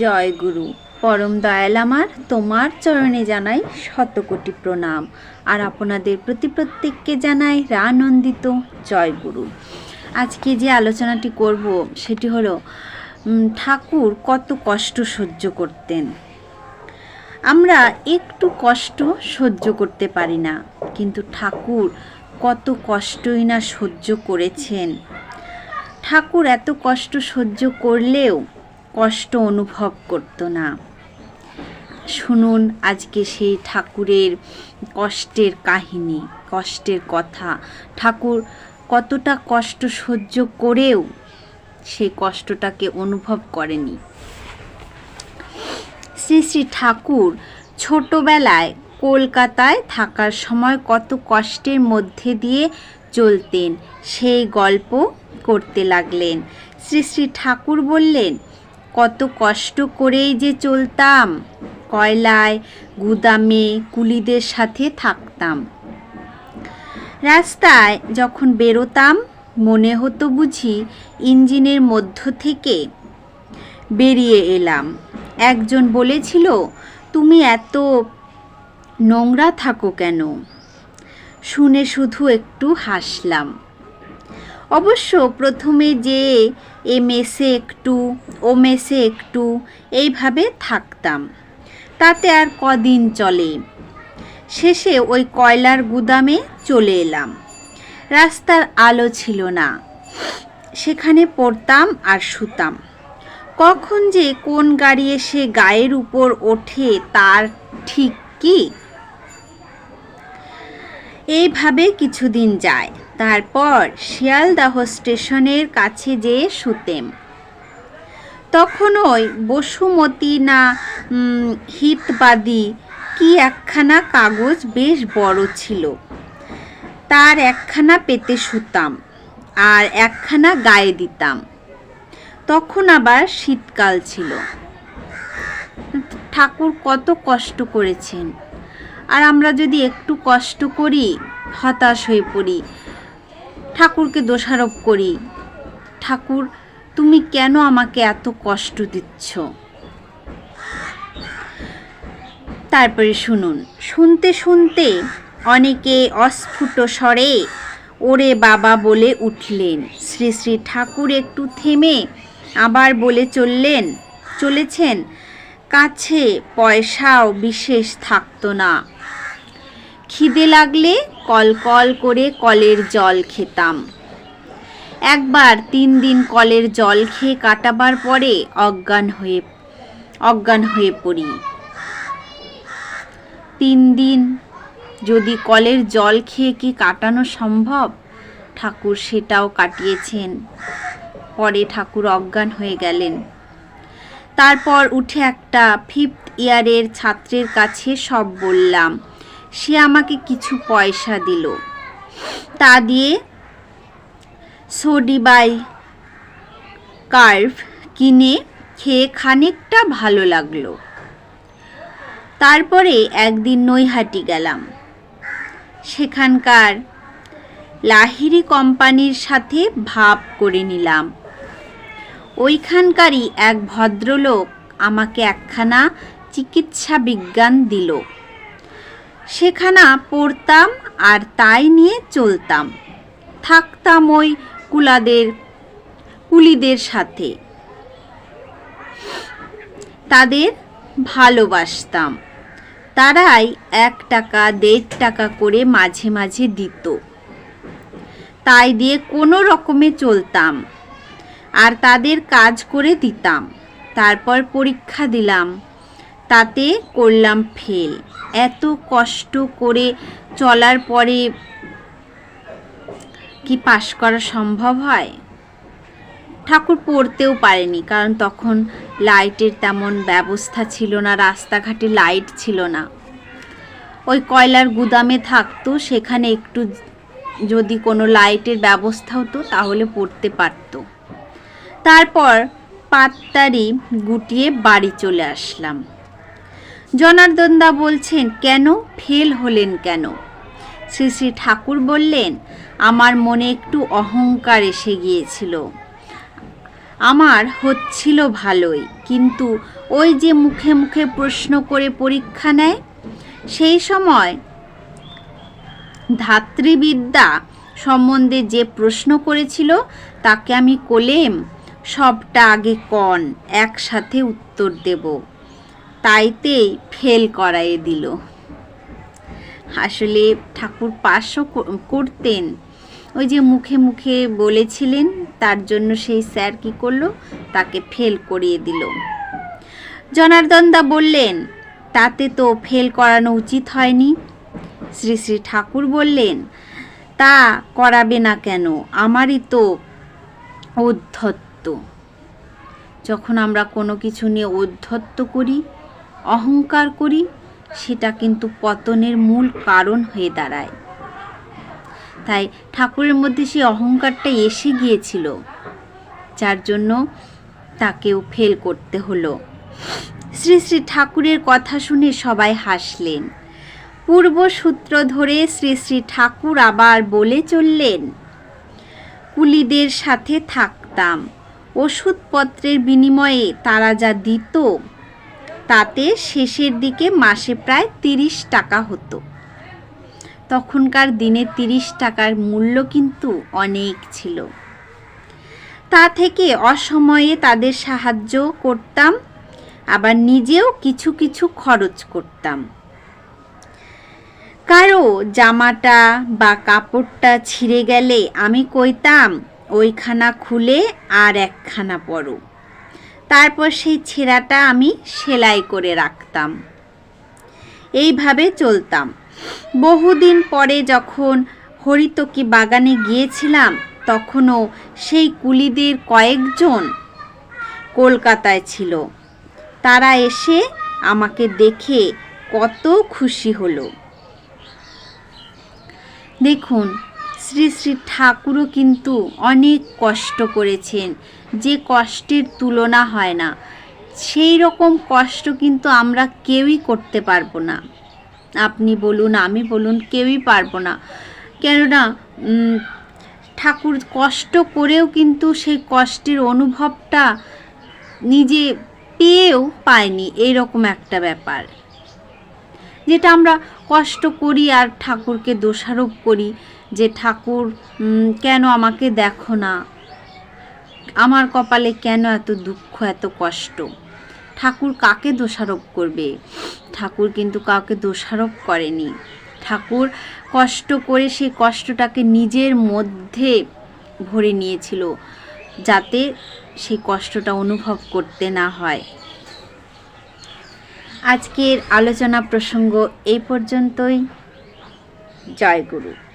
জয় গুরু। পরম দয়াল আমার, তোমার চরণে জানাই শতকোটি প্রণাম। আর আপনাদের প্রতি প্রত্যেককে জানাই রানন্দিত জয় গুরু। আজকে যে আলোচনাটি করব, সেটি হলো ঠাকুর কত কষ্ট সহ্য করতেন। আমরা একটু কষ্ট সহ্য করতে পারি না, কিন্তু ঠাকুর কত কষ্টই না সহ্য করেছেন। ঠাকুর এত কষ্ট সহ্য করলেও কষ্ট অনুভব করতো না। শুনুন আজকে সেই ঠাকুরের কষ্টের কাহিনী, কষ্টের কথা। ঠাকুর কতটা কষ্ট সহ্য করেও সেই কষ্টটাকে অনুভব করেনি। শ্রী শ্রী ঠাকুর ছোটবেলায় কলকাতায় থাকার সময় কত কষ্টের মধ্যে দিয়ে চলতেন, সেই গল্প করতে লাগলেন। শ্রী শ্রী ঠাকুর বললেন কত কষ্ট করেই যে চলতাম। কয়লায়, গুদামে, কুলিদের সাথে থাকতাম। রাস্তায় যখন বেরোতাম, মনে হতো বুঝি ইঞ্জিনের মধ্য থেকে বেরিয়ে এলাম। একজন বলেছিল, তুমি এত নোংরা থাকো কেন? শুনে শুধু একটু হাসলাম। অবশ্য প্রথমে যে এ মেসে একটু ও মেসে একটু এইভাবে থাকতাম। তাতে আর কদিন চলে। শেষে ওই কয়লার গুদামে চলে এলাম। রাস্তার আলো ছিল না। সেখানে পড়তাম আর শুতাম। কখন যে কোন গাড়ি এসে গায়ের উপর ওঠে তার ঠিক কি? এইভাবে কিছুদিন যায়। তারপর শিয়ালদাহ স্টেশনের কাছে যেয়ে শুতেম। তখন ওই বসুমতী না হিতবাদী কি একখানা কাগজ বেশ বড় ছিল। তার একখানা পেতে শুতাম আর একখানা গায়ে দিতাম। তখন আবার শীতকাল ছিল। ঠাকুর কত কষ্ট করেছেন। আর আমরা যদি একটু কষ্ট করি, হতাশ হয়ে পড়ি। ঠাকুরকে দোষারোপ করি। ঠাকুর, তুমি কেন আমাকে এত কষ্ট দিচ্ছ? তারপরে শুনুন, শুনতে শুনতে অনেকে অস্ফুট স্বরে ওরে বাবা বলে উঠলেন। শ্রী শ্রী ঠাকুর একটু থেমে আবার বলে চললেন, চলেছেন, কাছে পয়সাও বিশেষ থাকতো না। খিদে লাগলে কল কল করে কলের জল খেতাম। একবার তিন দিন কলের জল খেয়ে কাটাবার পরে অজ্ঞান হয়ে অজ্ঞান হয়ে পড়ি। তিন দিন যদি কলের জল খেয়ে কি কাটানো সম্ভব? ঠাকুর সেটাও কাটিয়েছেন। পরে ঠাকুর অজ্ঞান হয়ে গেলেন। তারপর উঠে একটা ফিফথ ইয়ারের ছাত্রের কাছে সব বললাম সে আমাকে কিছু পয়সা দিল। তা দিয়ে সোডিবাই কার্ভ কিনে খেয়ে খানিকটা ভালো লাগল। তারপরে একদিন নৈহাটি গেলাম। সেখানকার লাহিরি কোম্পানির সাথে ভাব করে নিলাম। ওইখানকারই এক ভদ্রলোক আমাকে একখানা চিকিৎসা বিজ্ঞান দিল। সেখানা পড়তাম আর তাই নিয়ে চলতাম। থাকতাম ওই কুলাদের, কুলিদের সাথে। তাদের ভালোবাসতাম। তারাই এক টাকা, দেড় টাকা করে মাঝে মাঝে দিত। তাই দিয়ে কোনো রকমে চলতাম। আর তাদের কাজ করে দিতাম। তারপর পরীক্ষা দিলাম। তাতে করলাম ফেল। এত কষ্ট করে চলার পরে কি পাশ করা সম্ভব হয়? ঠাকুর পড়তেও পারেনি, কারণ তখন লাইটের তেমন ব্যবস্থা ছিল না, রাস্তাঘাটে লাইট ছিল না। ওই কয়লার গুদামে থাকতো, সেখানে একটু যদি কোনো লাইটের ব্যবস্থা হতো, তাহলে পড়তে পারতো। তারপর পাত্তারি গুটিয়ে বাড়ি চলে আসলাম। জনার্দন দা বলছেন, কেন? ফেল হলেন কেন? শ্রী শ্রী ঠাকুর বললেন, আমার মনে একটু অহংকার এসে গিয়েছিল। আমার হচ্ছিল ভালোই, কিন্তু ওই যে মুখে মুখে প্রশ্ন করে পরীক্ষা নেয়, সেই সময় ধাত্রীবিদ্যা সম্বন্ধে যে প্রশ্ন করেছিল, তাকে আমি কোলেম, সবটা আগে কন, একসাথে উত্তর দেব। তাইতেই ফেল করাইয়ে দিল। আসলে ঠাকুর পাশও করতেন। ওই যে মুখে মুখে বলেছিলেন, তার জন্য সেই স্যার কি করল? তাকে ফেল করিয়ে দিল। জনার্দন দা বললেন, তাতে তো ফেল করানো উচিত হয়নি। শ্রী শ্রী ঠাকুর বললেন, তা করাবে না কেন? আমারই তো ঔদ্ধত্য। যখন আমরা কোনো কিছু নিয়ে ঔদ্ধত্য করি অহংকার করি, সেটা কিন্তু পতনের মূল কারণ হয়ে দাঁড়ায়। তাই ঠাকুরের মধ্যে সেই অহংকারটা এসে গিয়েছিল, যার জন্য তাকেও ফেল করতে হলো। শ্রী শ্রী ঠাকুরের কথা শুনে সবাই হাসলেন। পূর্বসূত্র ধরে শ্রী শ্রী ঠাকুর আবার বলে চললেন, কুলিদের সাথে থাকতাম। ওষুধপত্রের বিনিময়ে তারা যা দিত তাতে শেষের দিকে মাসে প্রায় তিরিশ টাকা হতো। তখনকার দিনে তিরিশ টাকার মূল্য কিন্তু অনেক ছিল। তা থেকে অসময়ে তাদের সাহায্য করতাম, আবার নিজেও কিছু কিছু খরচ করতাম। কারও জামাটা বা কাপড়টা ছিঁড়ে গেলে আমি কইতাম, ওইখানা খুলে আর একখানা পরো। তারপর সেই ছেঁড়াটা আমি সেলাই করে রাখতাম। এইভাবে চলতাম। বহুদিন পরে যখন হরিতকি বাগানে গিয়েছিলাম, তখনও সেই কুলিদের কয়েকজন কলকাতায় ছিল। তারা এসে আমাকে দেখে কত খুশি হলো। দেখুন শ্রী শ্রী ঠাকুরও কিন্তু অনেক কষ্ট করেছেন। যে কষ্টের তুলনা হয় না। সেই রকম কষ্ট কিন্তু আমরা কেউই করতে পারব না। আপনি বলুন, আমি বলুন, কেউই পারব না। কেননা ঠাকুর কষ্ট করেও কিন্তু সেই কষ্টের অনুভবটা নিজে পেয়েও পায়নি। এইরকম একটা ব্যাপার। যেটা আমরা কষ্ট করি আর ঠাকুরকে দোষারোপ করি যে ঠাকুর কেন আমাকে দেখো না? আমার কপালে কেন এত দুঃখ, এত কষ্ট? ঠাকুর কাকে দোষারোপ করবে? ঠাকুর কিন্তু কাউকে দোষারোপ করেনি। ঠাকুর কষ্ট করে সেই কষ্টটাকে নিজের মধ্যে ভরে নিয়েছিল যাতে সেই কষ্টটা অনুভব করতে না হয়। আজকের আলোচনা প্রসঙ্গ এই পর্যন্তই। জয় গুরু।